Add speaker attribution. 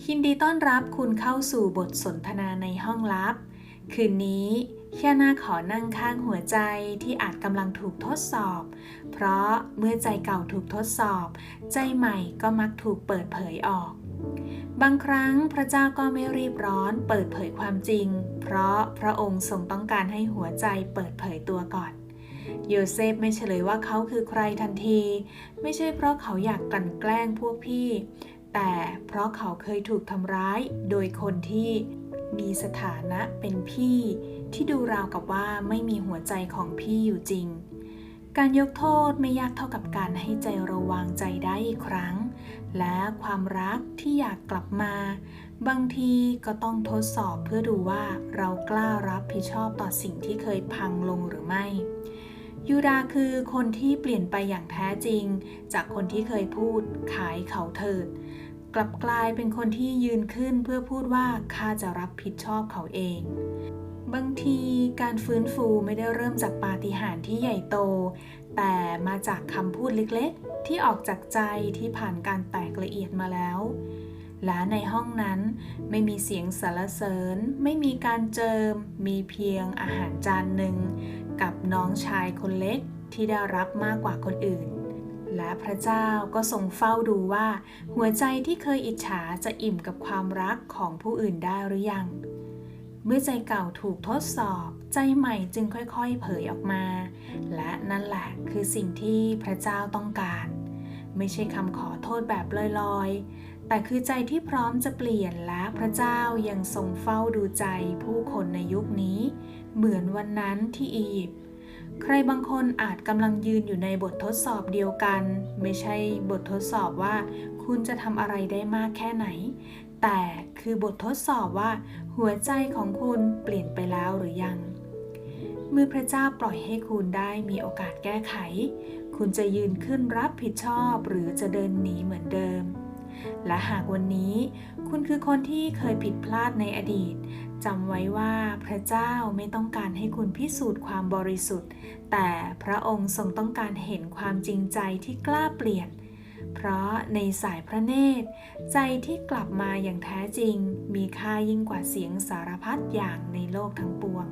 Speaker 1: ยินดีต้อนรับคุณเข้าสู่บทสนทนาในห้องลับ คืนนี้แค่นาขอนั่งข้างหัวใจที่อาจกำลังถูกทดสอบ เพราะเมื่อใจเก่าถูกทดสอบ ใจใหม่ก็มักถูกเปิดเผยออก บางครั้งพระเจ้าก็ไม่รีบร้อนเปิดเผยความจริง เพราะพระองค์ทรงต้องการให้หัวใจเปิดเผยตัวก่อนโยเซฟไม่เฉลยว่าเขาคือใครทันที ไม่ใช่เพราะเขาอยากกลั่นแกล้งพวกพี่ แต่เพราะเขาเคยถูกทำร้ายโดยคนที่มีสถานะเป็นพี่ ที่ดูราวกับว่าไม่มีหัวใจของพี่อยู่จริง การยกโทษไม่ยากเท่ากับการให้ใจราวางใจได้อีกครั้ง และความรักที่อยากกลับมา บางทีก็ต้องทดสอบเพื่อดูว่าเรากล้ารับผิดชอบต่อสิ่งที่เคยพังลงหรือไม่ ยูดาคือคนที่เปลี่ยนไปอย่างแท้จริง จากคนที่เคยพูดขายเขาเถิด กลับกลายเป็นคนที่ยืนขึ้นเพื่อพูดว่าข้าจะรับผิดชอบเขาเอง บางทีการฟื้นฟูไม่ได้เริ่มจากปาฏิหาริย์ที่ใหญ่โต แต่มาจากคำพูดเล็กๆ ที่ออกจากใจที่ผ่านการแตกละเอียดมาแล้วและในห้องนั้นไม่มีเสียงสรรเสริญ ไม่มีการเจิม มีเพียงอาหารจานหนึ่ง กับน้องชายคนเล็กที่ได้รับมากกว่าคนอื่น และพระเจ้าก็ทรงเฝ้าดูว่า หัวใจที่เคยอิจฉาจะอิ่มกับความรักของผู้อื่นได้หรือยัง เมื่อใจเก่าถูกทดสอบ ใจใหม่จึงค่อยๆ เผยออกมา และนั่นแหละคือสิ่งที่พระเจ้าต้องการ ไม่ใช่คำขอโทษแบบลอยๆ แต่คือใจที่พร้อมจะเปลี่ยนและพระเจ้ายังทรงเฝ้าดูใจผู้คนในย เหมือนวันนั้นที่อียิปต์ใครบางคนอาจกำลังยืนอยู่ในบททดสอบเดียวกัน ไม่ใช่บททดสอบว่าคุณจะทำอะไรได้มากแค่ไหน แต่คือบททดสอบว่าหัวใจของคุณเปลี่ยนไปแล้วหรือยัง เมื่อพระเจ้าปล่อยให้คุณได้มีโอกาสแก้ไข คุณจะยืนขึ้นรับผิดชอบหรือจะเดินหนีเหมือนเดิม และหากวันนี้คุณคือคนที่เคยผิดพลาดในอดีตจำไว้ว่าพระเจ้าไม่ต้องการให้คุณพิสูจน์ความบริสุทธิ์ แต่พระองค์ทรงต้องการเห็นความจริงใจที่กล้าเปลี่ยน เพราะในสายพระเนตร ใจที่กลับมาอย่างแท้จริง มีค่ายิ่งกว่าเสียงสารพัดอย่างในโลกทั้งปวง